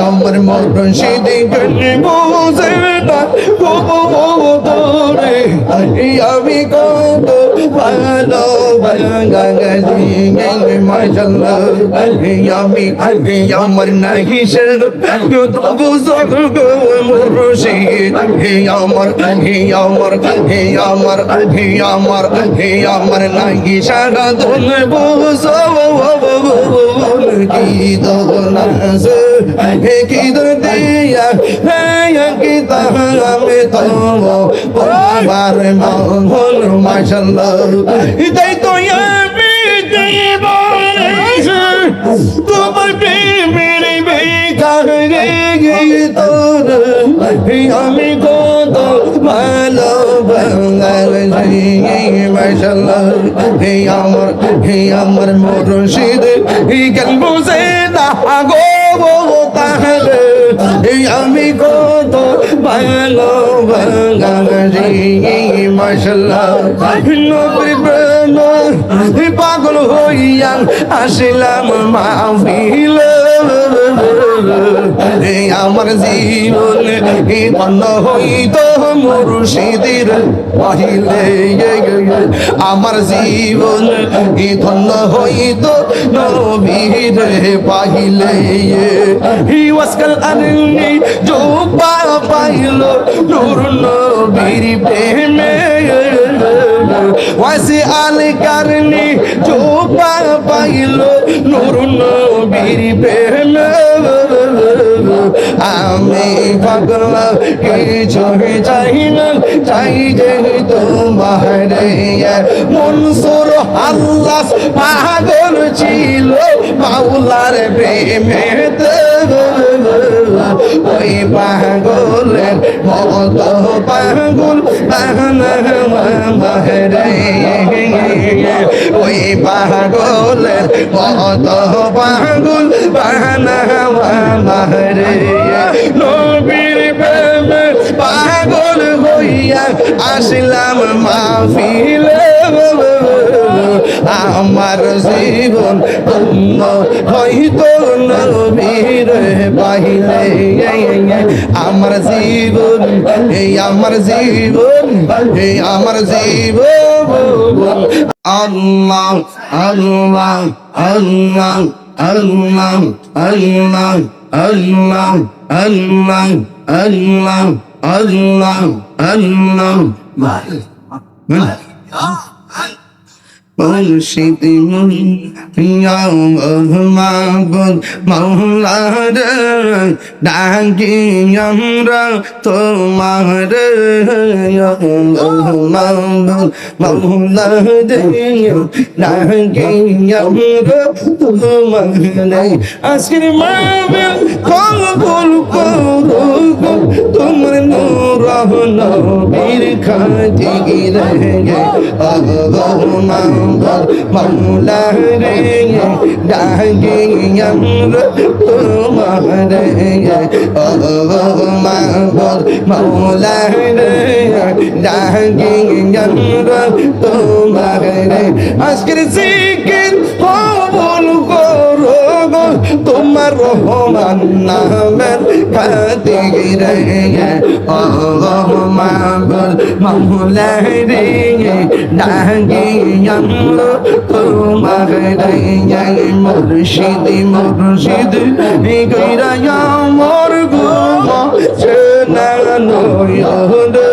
আমার মুর্শিদ না খুব দূরে আমি কত ভালো মাশাল্লাহ আমি আমার নাহি সে তবু আমার হে আমার হে আমার হে আমার হে আমার নাহি ধন বুঝো কি দোনাস হে কি দিয়া হে কি তাহামে তো বার মন মাশাল্লাহ তাই তো আমি জীবনে তোমার প্রেমের বেকারে গিয়ে তোর আমি কত ভালো বাঙাল আমার হে আমার মুর্শিদ হে কেন বুঝে না গো আমি কত ভালো বাঙালি মশলা নবী প্রেম পাগল হইয়া আসিলাম মাহিলা আমার জীবন বন্ধ হইত মুর্শিদের পাহিলে আমার জীবন ধন্য হইত নবীর পাহিলে হি ওয়াসকাল আননি যোগ পাইল নূর নবীর প্রেমে। ওয়াসি আল কারনি যোগ পাইল নূর নবীর প্রেমে। আমি পাগল কিছু চাই না, চাই যে তোমার মনসুর আল্লাহ পাগল ছিল মাওলার প্রেমেতে। ওই পাগলের মত পাগল মাহরে ওই পাগলের মত পাগল বাহানা আসলাম মাহফিলে, আমার জীবন ধন্য হইতো নবীর বাহিলে। আমার জীবন, এই আমার জীবন, এই আমার জীবন। আল্লাহ আল্লাহ আল্লাহ আল্লাহ আল্লাহ আল্লাহ আল্লাহ আল্লাহ। আল্লাহ আল্লাহ মুর্শিদ প্রিয় মাহবুব মৌলার ডাকি আমরা তোমার মাহবুব মৌলার ডাকি আমরা তোমার আজকের মাহবুব কবুল করো তোমার নূর আল্লাহ নবীর খাজিগি রহে আল্লাহ মামবর মাওলা রে ডাগে আমর তোমার রে আল্লাহ মামবর মাওলা রে ডাগে আমর তোমার রে আজকের জিকির তোমার রহমান নামের খাতির রে ও মাঙ্গল মৌলা রে ডাকে আমরা তোমার রে মুর্শিদ মুর্শিদ গইরা আমার গো চেনা নয়ন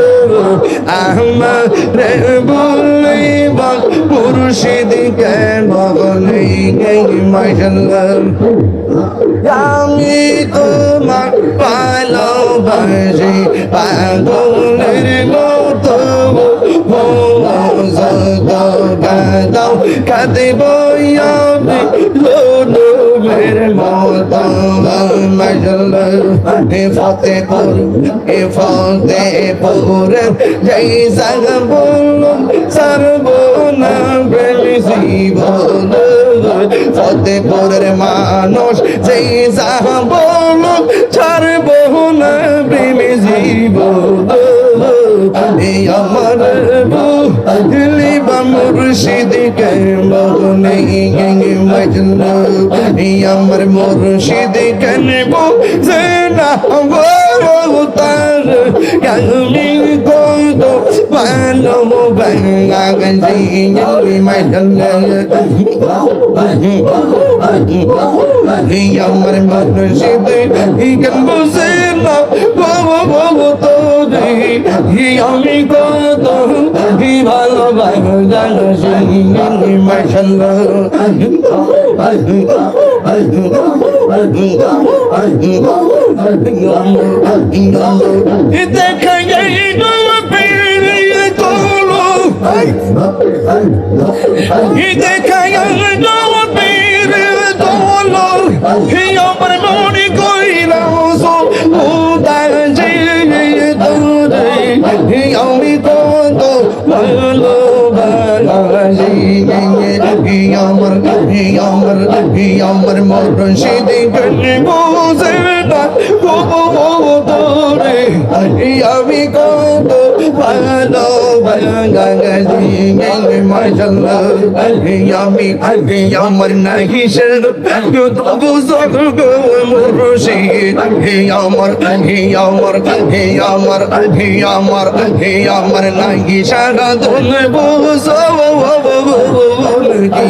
আমার রে বলিব মুর্শিদ কে বলে মাশাল্লাহ আমি তোমার ভালোবাসি পাগলের মতো কাঁদিব আমি غير الموطن المجلل فاتحور فاتحور جيسا بول سربونا بلسيبون ফতেপুরের মানুষ যেই যাহ বলুক ছাড়বো না প্রেমে জীব এই আমার বু লিবা মুর্শিদ কে মনে মজনু আমার মুর্শিদ কেন বুঝে না তার। আমি কত ভালো বাংলা গঞ্জি আমার মুর্শিদ কেন বুঝে না বাবা বাবা তোরে। আমি কত ভালো বাংলা গঞ্জি মাশাল্লাহ দেখা যাই পেরিয়ে তোলো আমার আমার আমার মুর্শিদ গনে বসে না গো তোরে আমি কত ভালো মাশাল্লাহ আমি আমার নাহি তবু মুর্শিদ হে আমার হে আমার হে আমার হে আমার হে আমার নাহি সারা ধন বসব কি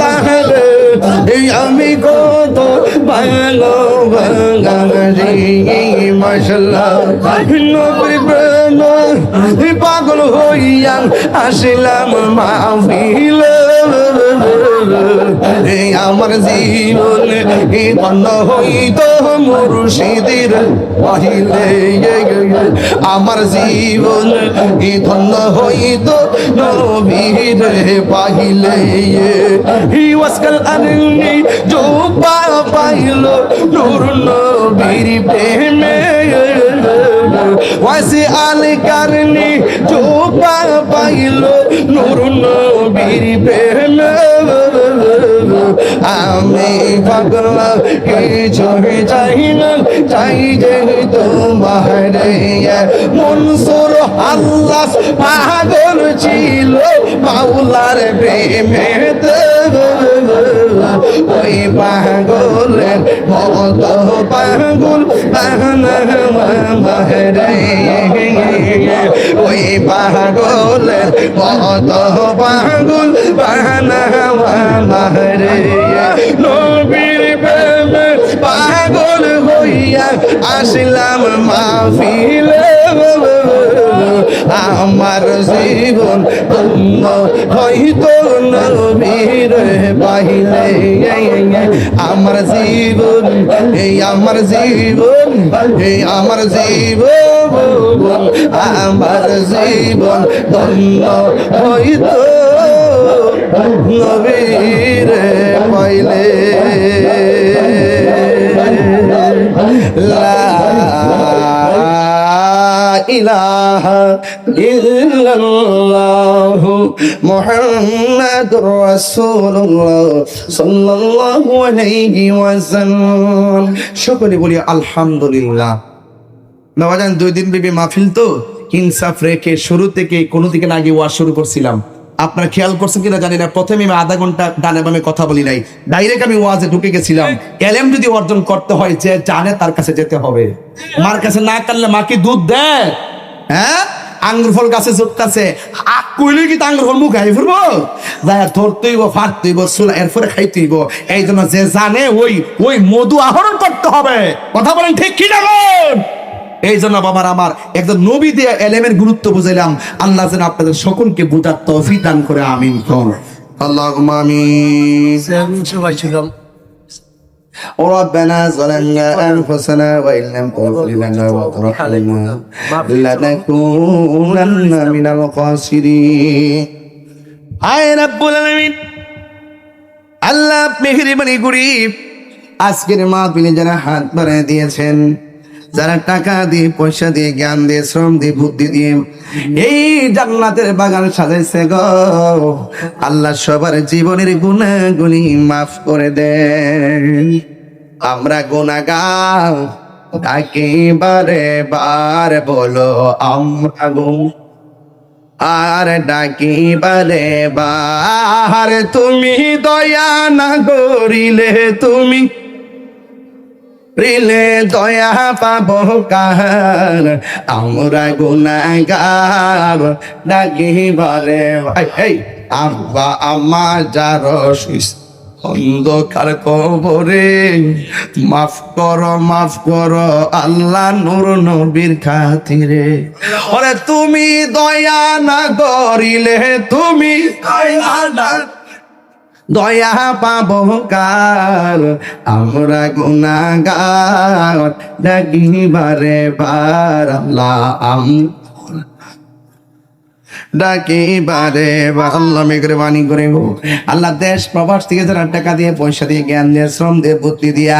তাহলে আমি কত ভালো বাঙালি প্রেম পাগল হইয়া আসিলাম মাহফিল। আমার জীবন ধন্য হইত মুর্শিদের পাহিলে আমার জীবন ধন্য হইত নবীর পাহিলে হি ওয়াসকাল আননি জোপা পাইল নূর নবীর প্রেমে। ওয়াসি আল কারনি জোপা পাইল নূর নবীর প্রেমে। আমি পাগল কিছু চাই না চাই যে তোমার মনসুর আল্লাহ পাগল ছিল মাওলার প্রেমেতে। ওই পাগলের মত পাগল ওই পাগলের মত পাগল বাহানা মাহরে আসলাম মাহফিলে, আমার জীবন ধন্য হইতো নবীর পাইলে আমার জীবন, এই আমার জীবন, এই আমার জীবন আমার জীবন ধন্য হইতো নবীর পাইলে সাল্লাল্লাহু সকলে বলি আলহামদুলিল্লাহ। নবাজান দুই দিন বিবি মাহফিল তো? ইনসাফ রেখে শুরু থেকে কোনো দিকে না গিয়ে ওয়া শুরু করছিলাম। আপনারা খেয়াল করছেন কিনা জানি না। প্রথমে আমি আধা ঘণ্টা ডানে বামে কথা বলি নাই। ডাইরেক্ট আমি ওয়াজে ঢুকে গেছিলাম। এলএম যদি অর্জন করতে হয়, যে জানে তার কাছে যেতে হবে। মার কাছে না কাটলে মা কি দুধ দেয়? হ্যাঁ? কইলে কি ফুরবো? যাই এরপরে এই জন্য যে জানে ওই ওই মধু আহরণ করতে হবে। কথা বলেন ঠিক কি জানেন এই জন্য বাবার আমার একজন নবী দিয়ে এলেমের গুরুত্ব বুঝাইলাম আল্লাহ যেন আপনাদের সকলকে বোঝার তৌফিক দান করে আমিন কর আল্লাহ আমিন সবাই ছিলাম ربنا ظلمنا أنفسنا وإن لم تغفر لنا وترحمنا لنكونن من الخاسرين আয় রাব্বুল আলামিন আল্লাহ মেহরবানি করি আজকের মাহফিলে যারা হাত বাড়ায় দিয়েছেন যারা টাকা দিয়ে, পয়সা দিয়ে, জ্ঞান দিয়ে, শ্রম দিয়ে, বুদ্ধি দিয়ে এই জান্নাতের বাগান সাজাইছে গো। আল্লাহ সবার জীবনের গুণাগুলি মাফ করে দেন। আমরা গুণাগার একেবারে বার বলো আমরা গুণ আর ডাকিবারে বার, তুমি দয়া না করিলে তুমি রিলে দয়া পাব কার আমরা গুনাগার ডাকিবারে এই আব্বা আমা যার অন্ধকার কবরে, মাফ করো মাফ করো, আল্লাহ নূর নবীর খাতিরে। ওরে তুমি দয়া না করিলে, তুমি দয়া না দয়া পাব কার আমরা গুনাগার ডাকিবারে বার আল্লাহ আম ডাকি বারে বা আল্লাহ মেঘরবানি করে গো। আল্লাহ দেশ প্রবাস থেকে যারা টাকা দিয়ে, পয়সা দিয়ে, জ্ঞান দিয়ে, শ্রম দিয়ে, বুদ্ধি দিয়া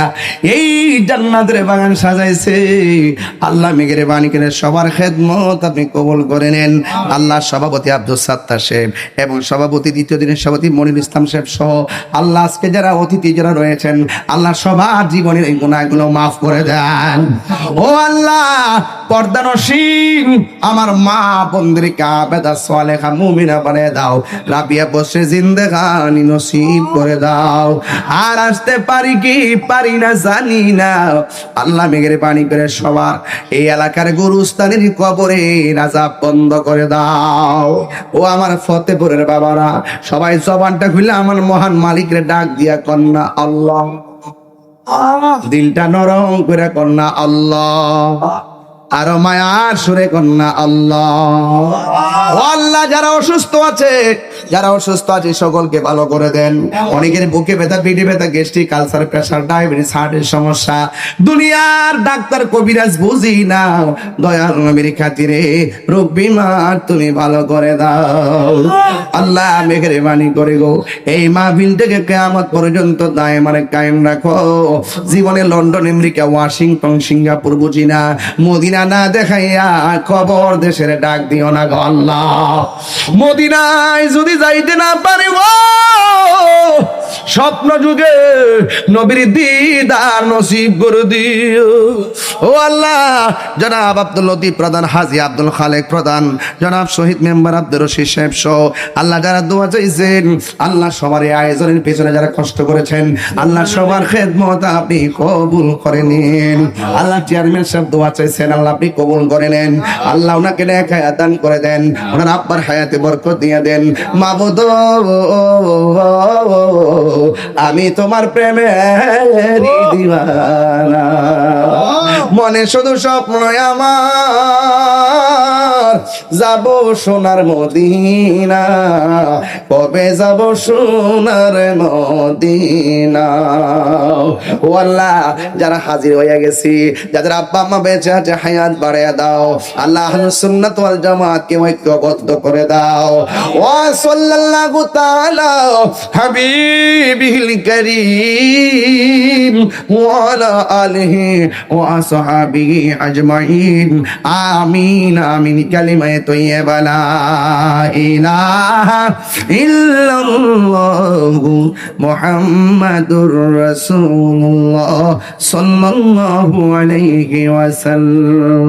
এই জান্নাতের বাগান সাজাইছে, আল্লাহ মেঘের বাণী করে সবার খেদমত আপনি কবুল করে নেন। আল্লাহ সভাপতি আব্দুল সাত্তার সাহেব এবং সভাপতি, দ্বিতীয় দিনের সভাপতি মনির ইসলাম সাহেব সহ আল্লাহ আজকে যারা অতিথি যারা রয়েছেন, আল্লাহ সবার জীবনের এই গুণাগুলো মাফ করে দেন। ও আল্লাহ পর্দানসীন আমার মা বন্দিরিকা বেদা সালেহা মুমিনা বানিয়ে দাও। রাবিয়া বসে জিন্দেগানি নসিব করে দাও। আর আসতে পারি কি? পারি না জানি না। আল্লাহ মেঘের পানি করে সবার এই এলাকার গুরুস্থানের কবরে রাজা বন্ধ করে দাও। ও আমার ফতেপুরের বাবারা সবাই জবানটা খুলে আমার মহান মালিকের ডাক দিয়া কন্যা আল্লাহ। দিলটা নরম করে কন্যা আল্লাহ। আরও মায়ার সুরে কন্যা আল্লাহ। আল্লাহ যারা অসুস্থ আছে যারা অসুস্থ আছে, সকলকে ভালো করে দেন। অনেকের বুকে ব্যথা পিঠে ব্যথা গ্যাস্ট্রিক কালসার প্রেশার ডায়াবেটিস হার্টের সমস্যা। দুনিয়ার ডাক্তার কবিরাজ বুঝি না। দয়াল নবীর খাতিরে রোগ বিমার তুমি ভালো করে দাও। আল্লাহ মেঘের বাণী করে গো। এই মাহফিল থেকে কেয়ামত পর্যন্ত দায় মানে কায়েম রাখো। জীবনে লন্ডন, আমেরিকা, ওয়াশিংটন, সিঙ্গাপুর বুঝি না। মদিনা না দেখাইয়া খবর দেশের ডাক দিও না গো আল্লাহ। মদিনায় যদি যাইতে না পারিব। স্বপ্ন যুগে নবীর দিদার নসিব করে দিও। ও আল্লাহ, জনাব আব্দুল লতিফ প্রধান, হাজি আব্দুল খালেক প্রধান, জনাব শহীদ মেম্বার আব্দুল রশিদ সাহেব সহ, আল্লাহ যারা দোয়া চাইছেন, আল্লাহ সবার এই আয়োজনের পেছনে যারা কষ্ট করেছেন, আল্লাহ সবার খেদমত আপনি কবুল করে নিন। আল্লাহ চেয়ারম্যান সাহেব দোয়া চাইছেন, আল্লাহ আপনি কবুল করে নেন। আল্লাহ ওনাকে নেক হায়াত দান করে দেন, ওনার আব্বার হায়াতে বরকত দিয়ে দেন। মাবুদ, আমি তোমার প্রেমে দিবানা। মনে শুধু স্বপ্ন আমার। যাব সোনার মদিনা। কবে যাব সোনার মদিনা? ও যারা হাজির হয়ে গেছি, যাদের আব্বা আম্মা বেঁচে আছে, হায়াত বাড়িয়ে দাও। আল্লাহ সুন্নাত ওয়াল জামাতকে ঐক্যবদ্ধ করে দাও। ওয়া সাল্লাল্লাহু তাআলা, হাবিবিল কারীম ওয়া আলা আলিহি ওয়া আসহাবিহি আজমাইন। আমিন আমিন। কালিমায়ে তৈয়বা লা ইলাহা ইল্লাল্লাহু মুহাম্মাদুর রাসূলুল্লাহ সাল্লাল্লাহু আলাইহি ওয়াসাল্লাম।